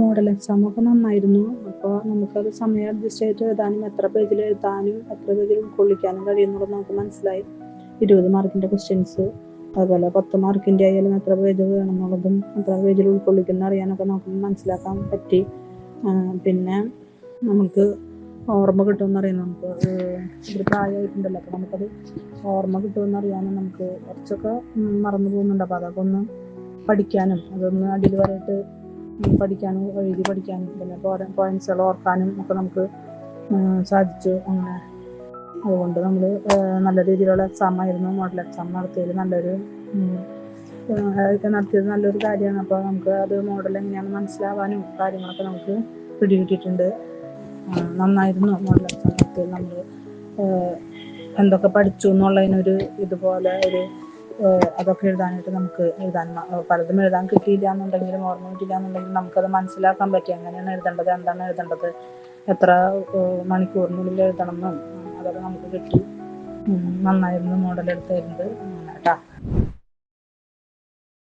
Model exam ഒക്കെ നന്നായിരുന്നു. അപ്പോൾ നമുക്കത് സമയം അഡ്ജസ്റ്റ് ചെയ്ത് എഴുതാനും എത്ര പേജിൽ എഴുതാനും എത്ര പേജിൽ ഉൾക്കൊള്ളിക്കാനും കഴിയുന്നുള്ളത് നമുക്ക് മനസ്സിലായി. ഇരുപത് മാർക്കിന്റെ ക്വസ്റ്റ്യൻസ് അതുപോലെ പത്ത് മാർക്കിന്റെ ആയാലും എത്ര പേജ് വേണമെന്നുള്ളതും എത്ര പേജിൽ ഉൾക്കൊള്ളിക്കുന്ന അറിയാനൊക്കെ നമുക്ക് മനസ്സിലാക്കാൻ പറ്റി. പിന്നെ നമുക്ക് ഓർമ്മ കിട്ടുമെന്ന് അറിയാം നമുക്ക്. ഒരു പ്രായമായിട്ടുണ്ടല്ലോ അപ്പോൾ നമുക്കത് ഓർമ്മ കിട്ടുമെന്ന് അറിയാനും നമുക്ക് കുറച്ചൊക്കെ മറന്നു പോകുന്നുണ്ട്. അപ്പോൾ അതൊക്കെ ഒന്ന് പഠിക്കാനും അതൊന്ന് അടിയിൽ പഠിക്കാനും എഴുതി പഠിക്കാനും പിന്നെ പോയിൻസുകൾ ഓർക്കാനും ഒക്കെ നമുക്ക് സാധിച്ചു അങ്ങനെ. അതുകൊണ്ട് നമ്മൾ നല്ല രീതിയിലുള്ള എക്സാം ആയിരുന്നു. മോഡൽ എക്സാം നടത്തിയതിൽ നല്ലൊരു നടത്തിയത് നല്ലൊരു കാര്യമാണ്. അപ്പോൾ നമുക്ക് അത് മോഡൽ എങ്ങനെയാണ് മനസ്സിലാവാനും കാര്യങ്ങളൊക്കെ നമുക്ക് പിടികിട്ടിയിട്ടുണ്ട്. നന്നായിരുന്നു മോഡൽ എക്സാം നടത്തിയത് നമ്മൾ എന്തൊക്കെ പഠിച്ചു എന്നുള്ളതിനൊരു ഇതുപോലെ ഒരു അതൊക്കെ എഴുതാനായിട്ട് നമുക്ക് എഴുതാൻ പലതും എഴുതാൻ കിട്ടിയില്ല എന്നുണ്ടെങ്കിലും ഓർമ്മ കിട്ടിയില്ല എന്നുണ്ടെങ്കിലും നമുക്കത് മനസ്സിലാക്കാൻ പറ്റി. എങ്ങനെയാണ് എഴുതേണ്ടത്? എന്താണ് എഴുതേണ്ടത്? എത്ര മണിക്കൂറിനുള്ളിൽ എഴുതണം എന്നും അതൊക്കെ നമുക്ക് കിട്ടി. നന്നായിരുന്നു മോഡൽ കേട്ടോ